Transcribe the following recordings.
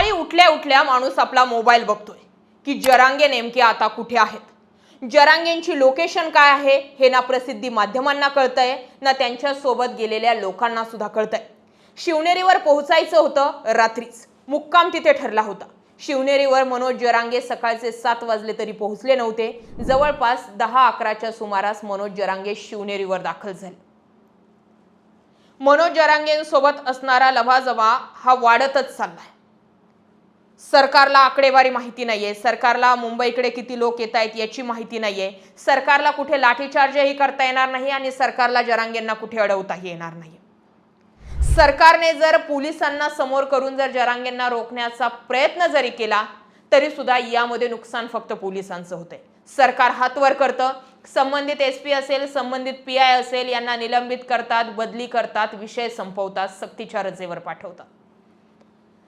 सकाळी उठल्या उठल्या माणूस आपला मोबाईल बघतोय की जरांगे नेमके आता कुठे आहेत? जरांगेंची लोकेशन काय आहे हे ना प्रसिद्धी माध्यमांना कळतंय ना त्यांच्यासोबत गेलेल्या लोकांना सुद्धा कळतंय. शिवनेरीवर पोहोचायचं होतं रात्रीच. मुक्काम तिथे ठरला होता. शिवनेरीवर मनोज जरांगे सकाळचे सात वाजले तरी पोहोचले नव्हते. जवळपास दहा अकराच्या सुमारास मनोज जरांगे शिवनेरीवर दाखल झाले. मनोज जरांगेंसोबत असणारा लवाजवा हा वाढतच चाललाय. सरकारला आकडेवारी माहिती नाहीये. सरकारला मुंबईकडे किती लोक येत आहेत याची माहिती नाहीये. सरकारला कुठे लाठीचार्जही करता येणार नाही आणि सरकारला जरांगेंना कुठे अडवताही येणार नाही. सरकारने जर पोलिसांना समोर करून जर जरांगेंना रोखण्याचा प्रयत्न जरी केला तरी सुद्धा यामध्ये नुकसान फक्त पोलिसांचं होतंय. सरकार हातवर करतं. संबंधित एस पी असेल संबंधित पी आय असेल यांना निलंबित करतात बदली करतात विषय संपवतात सक्तीच्या रजेवर पाठवतात.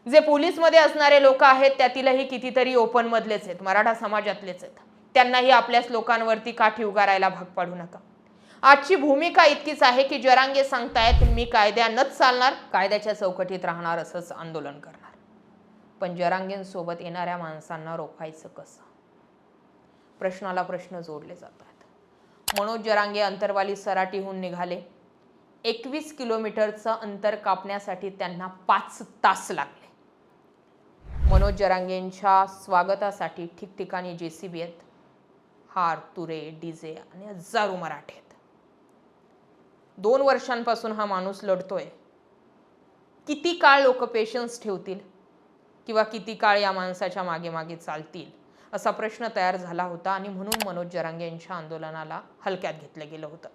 जे पोलीसमध्ये असणारे लोक आहेत त्यातीलही कितीतरी ओपन मधलेच आहेत मराठा समाजातलेच आहेत. त्यांनाही आपल्याच लोकांवरती काठी उगारायला भाग पाडू नका. आजची भूमिका इतकीच आहे की जरांगे सांगतायत मी कायद्यानंच चालणार कायद्याच्या चौकटीत राहणार असंच आंदोलन करणार. पण जरांगेंसोबत येणाऱ्या माणसांना रोखायचं कसं? प्रश्नाला प्रश्न जोडले जात आहेत मनोज जरांगे अंतरवाली सराटीहून निघाले. एकवीस किलोमीटरचं अंतर कापण्यासाठी त्यांना पाच तास लागले. मनोज जरांगेंच्या स्वागतासाठी ठिकठिकाणी जे सी बी आहेत. हार तुरे डीजे आणि हजारो मराठे आहेत. दोन वर्षांपासून हा माणूस लढतोय. किती काळ लोक पेशन्स ठेवतील? किंवा किती काळ या माणसाच्या मागे मागे चालतील? असा प्रश्न तयार झाला होता आणि म्हणून मनोज जरांगे यांच्या आंदोलनाला हलक्यात घेतलं गेलं होतं.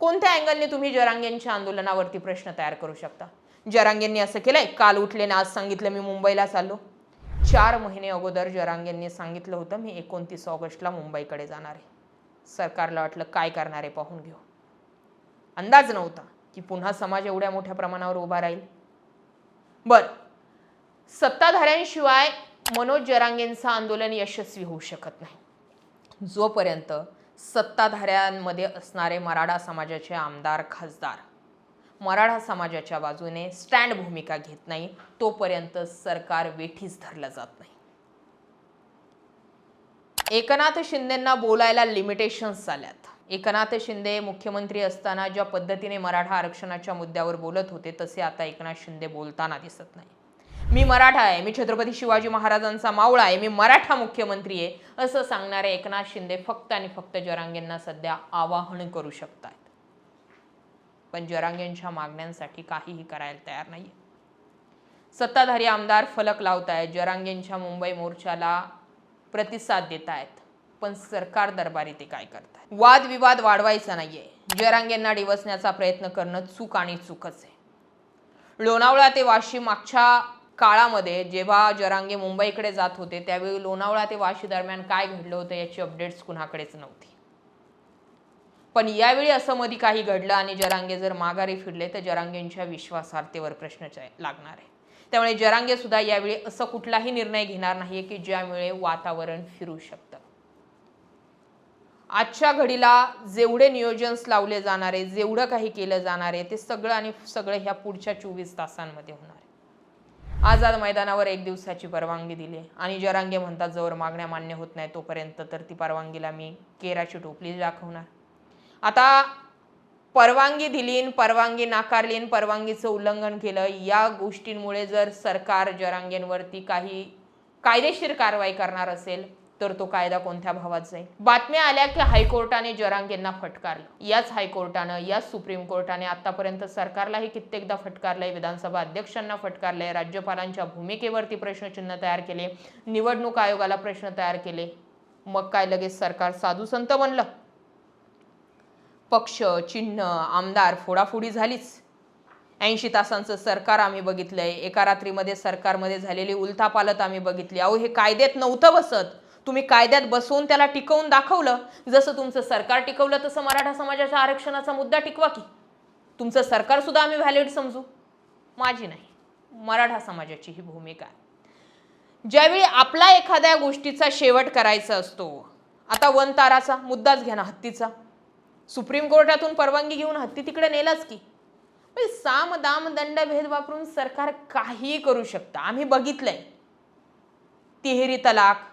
कोणत्या अँगलने तुम्ही जरांगेंच्या आंदोलनावरती प्रश्न तयार करू शकता? जरांगेंनी असं केलंय? काल उठले ना आज सांगितलं मी मुंबईला चाललो. चार महिने अगोदर जरांगेंनी सांगितलं होतं मी एकोणतीस ऑगस्टला मुंबईकडे जाणार आहे. सरकारला वाटलं काय करणार आहे पाहून घेऊ. अंदाज नव्हता की पुन्हा समाज एवढ्या मोठ्या प्रमाणावर उभा राहील. बर सत्ताधाऱ्यांशिवाय मनोज जरांगेंचं आंदोलन यशस्वी होऊ शकत नाही. जोपर्यंत सत्ताधाऱ्यांमध्ये असणारे मराठा समाजाचे आमदार खासदार मराठा समाजाच्या बाजूने स्टँड भूमिका घेत नाही तोपर्यंत सरकार वेठीच धरलं जात नाही. एकनाथ शिंदेंना बोलायला लिमिटेशन्स झाल्यात. एकनाथ शिंदे मुख्यमंत्री असताना ज्या पद्धतीने मराठा आरक्षणाच्या मुद्द्यावर बोलत होते तसे आता एकनाथ शिंदे बोलताना दिसत नाही. मी मराठा आहे मी छत्रपती शिवाजी महाराजांचा मावळा आहे मी मराठा मुख्यमंत्री आहे असं सांगणारे एकनाथ शिंदे फक्त आणि फक्त जरांगेंना सध्या आवाहन करू शकतात पण जरांगेंच्या मागण्यांसाठी काहीही करायला तयार नाही सत्ताधारी आमदार फलक लावतायत जरांगेंच्या मुंबई मोर्चाला प्रतिसाद देत आहेत पण सरकार दरबारी ते काय करतात वादविवाद वाढवायचा नाहीये. जरांगेंना डिवसण्याचा प्रयत्न करणं चूक आणि चूकच आहे. लोणावळा ते वाशी मागच्या काळामध्ये जेव्हा जरांगे मुंबईकडे जात होते त्यावेळी लोणावळा ते वाशी दरम्यान काय घडलं होतं याची अपडेट्स कुणाकडेच नव्हती. पण यावेळी असं मध्ये काही घडलं आणि जरांगे जर माघारी फिरले तर जरांगेंच्या विश्वासार्हतेवर प्रश्न लागणार आहे. त्यामुळे जरांगे सुद्धा यावेळी असं कुठलाही निर्णय घेणार नाहीये की ज्यामुळे वातावरण फिरू शकतं. आजच्या घडीला जेवढे नियोजन्स लावले जाणार आहे जेवढं काही केलं जाणार आहे ते सगळं आणि सगळं ह्या पुढच्या चोवीस तासांमध्ये होणार आहे. आझाद मैदानावर एक दिवसाची परवानगी दिली आणि जरांगे म्हणतात जोवर मागण्या मान्य होत नाही तोपर्यंत तर ती परवानगीला मी केराची टोपली दाखवणार. आता परवानगी दिलीन परवानगी नाकारलीन परवानगीचं उल्लंघन केलं या गोष्टींमुळे जर सरकार जरांगेंवरती काही कायदेशीर कारवाई करणार असेल तर तो कायदा कोणत्या भावात जाईल? बातम्या आल्या की हायकोर्टाने जरांगेंना फटकारलं. याच हायकोर्टानं याच सुप्रीम कोर्टाने आतापर्यंत सरकारलाही कित्येकदा फटकारलंय विधानसभा अध्यक्षांना फटकारलंय राज्यपालांच्या भूमिकेवरती प्रश्नचिन्ह तयार केले निवडणूक आयोगाला प्रश्न तयार केले. मग काय लगेच सरकार साधू संत बनलं? पक्ष चिन्ह आमदार फोडाफोडी झालीच. ऐंशी तासांचं सरकार आम्ही बघितलं आहे एका रात्रीमध्ये सरकारमध्ये झालेली उलथापालत आम्ही बघितली. अहो हे कायद्यात नव्हतं बसत. तुम्ही कायद्यात बसवून त्याला टिकवून दाखवलं. जसं तुमचं सरकार टिकवलं तसं मराठा समाजाच्या आरक्षणाचा मुद्दा टिकवा की. तुमचं सरकारसुद्धा आम्ही व्हॅलिड समजू. माझी नाही. मराठा समाजाची ही भूमिका. ज्यावेळी आपला एखाद्या गोष्टीचा शेवट करायचा असतो आता वन ताराचा मुद्दाच घ्या ना हत्तीचा. सुप्रीम कोर्टातून परवानगी घेऊन हत्ती तिकडे नेलाच की? म्हणजे साम दाम दंड भेद वापरून सरकार काहीही करू शकतं. आम्ही बघितलंय. तिहेरी तलाक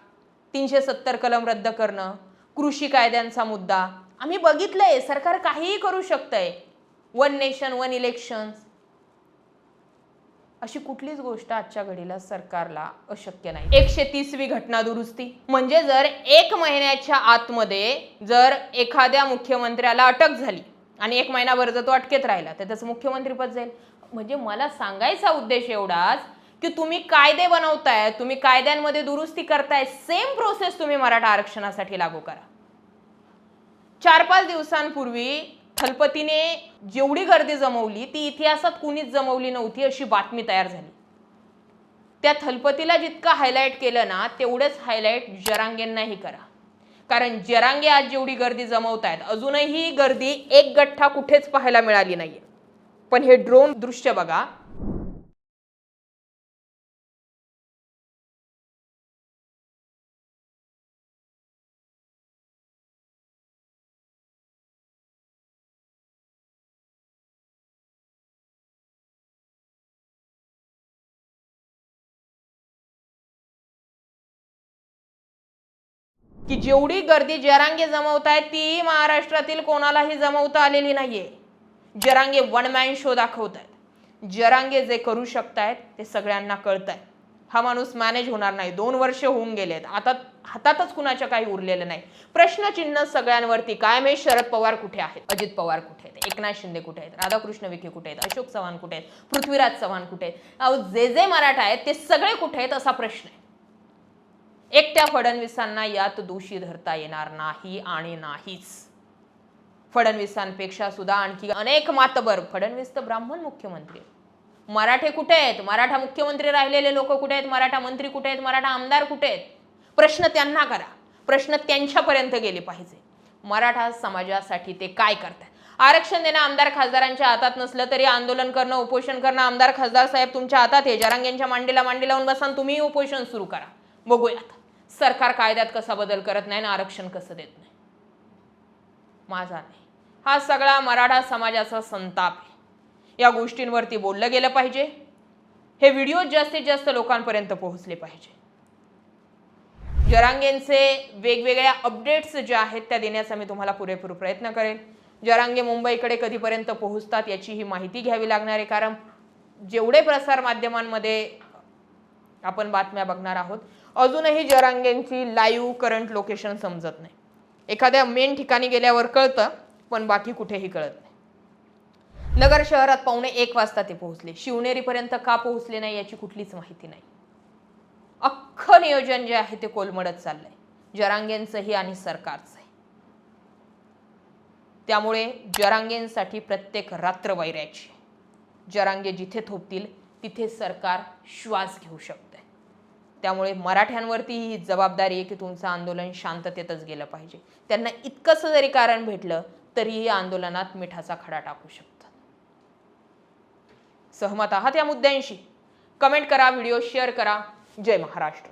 तीनशे सत्तर कलम रद्द करणं कृषी कायद्यांचा मुद्दा. आम्ही बघितलंय. सरकार काहीही करू शकतंय. वन नेशन वन इलेक्शन्स अशी कुठलीच गोष्ट आजच्या घडीला सरकारला अशक्य नाही. एकशे तीसवी घटना दुरुस्ती. म्हणजे जर एक महिन्याच्या आतमध्ये जर एखाद्या मुख्यमंत्र्याला अटक झाली आणि एक महिनाभर जर तो अटकेत राहिला तर त्याचं मुख्यमंत्रीपद जाईल. म्हणजे मला सांगायचा उद्देश एवढाच की तुम्ही कायदे बनवताय तुम्ही कायद्यांमध्ये दुरुस्ती करताय सेम प्रोसेस तुम्ही मराठा आरक्षणासाठी लागू करा. चार पाच दिवसांपूर्वी थलपतीने जेवढी गर्दी जमवली ती इतिहासात कुणीच जमवली नव्हती अशी बातमी तयार झाली. त्या थलपतीला जितकं हायलाईट केलं ना तेवढंच हायलाईट जरांगेंनाही करा. कारण जरांगे आज जेवढी गर्दी जमवत आहेत अजूनही गर्दी एक गठ्ठा कुठेच पाहायला मिळाली नाही पण हे ड्रोन दृश्य बघा की जेवढी गर्दी जरांगे जमवतायत ती महाराष्ट्रातील कोणालाही जमवता आलेली नाहीये. जरांगे वन मॅन शो दाखवत आहेत जरांगे जे करू शकतायत ते सगळ्यांना कळत आहे हा माणूस मॅनेज होणार नाही. दोन वर्ष होऊन गेलेत. आता हातातच कुणाच्या काही उरलेलं नाही. प्रश्नचिन्ह सगळ्यांवरती काय म्हणजे शरद पवार कुठे आहेत? अजित पवार कुठे आहेत? एकनाथ शिंदे कुठे आहेत? राधाकृष्ण विखे कुठे आहेत? अशोक चव्हाण कुठे आहेत? पृथ्वीराज चव्हाण कुठे आहेत? अहो जे जे मराठा आहेत ते सगळे कुठे आहेत असा प्रश्न आहे. एकट्या फडणवीसांना यात दोषी धरता येणार नाही आणि नाहीच. फडणवीसांपेक्षा सुद्धा आणखी अनेक मातबर. फडणवीस तर ब्राह्मण मुख्यमंत्री मराठे कुठे आहेत? मराठा मुख्यमंत्री राहिलेले लोक कुठे आहेत? मराठा मंत्री कुठे आहेत? मराठा आमदार कुठे आहेत? प्रश्न त्यांना करा. प्रश्न त्यांच्यापर्यंत गेले पाहिजे. मराठा समाजासाठी ते काय करतात आरक्षण देणं आमदार खासदारांच्या हातात नसलं तरी आंदोलन करणं उपोषण करणं आमदार खासदार साहेब तुमच्या हातात आहे. जरांगेंच्या मांडीला मांडी लावून बसा तुम्ही उपोषण सुरू करा. बघूयात. सरकार कायद्यात कसा बदल करत नाही आणि आरक्षण कसं देत नाही? माझा नाही. हा सगळा मराठा समाजाचा संताप आहे. या गोष्टींवरती बोललं गेलं पाहिजे. हे व्हिडिओ जास्तीत जास्त लोकांपर्यंत पोहोचले पाहिजे. जरांगेंचे वेगवेगळ्या अपडेट्स ज्या आहेत त्या देण्याचा मी तुम्हाला पुरेपूर प्रयत्न करेन. जरांगे मुंबईकडे कधीपर्यंत पोहोचतात याची ही माहिती घ्यावी लागणार आहे कारण जेवढे प्रसार माध्यमांमध्ये आपण बातम्या बघणार आहोत. अजूनही जरांगेंची लाईव्ह करंट लोकेशन समजत नाही. एखाद्या मेन ठिकाणी गेल्यावर कळतं पण बाकी कुठेही कळत नाही. नगर शहरात पावणे एक वाजता ते पोहोचले. शिवनेरीपर्यंत का पोहोचले नाही याची कुठलीच माहिती नाही. अख्खं नियोजन जे आहे ते कोलमडत चाललंय. जरांगेंचंही आणि सरकारचंही. त्यामुळे जरांगेंसाठी प्रत्येक रात्र वैरायची. जरांगे जिथे थोपतील तिथे सरकार श्वास घेऊ शकतो. त्यामुळे मराठ्यांवरती ही जबाबदारी आहे की तुमचं आंदोलन शांततेतच गेलं पाहिजे. त्यांना इतकंसं जरी कारण भेटलं तरीही आंदोलनात मिठाचा खडा टाकू शकतात. सहमत आहात या मुद्द्यांशी? कमेंट करा व्हिडिओ शेअर करा. जय महाराष्ट्र.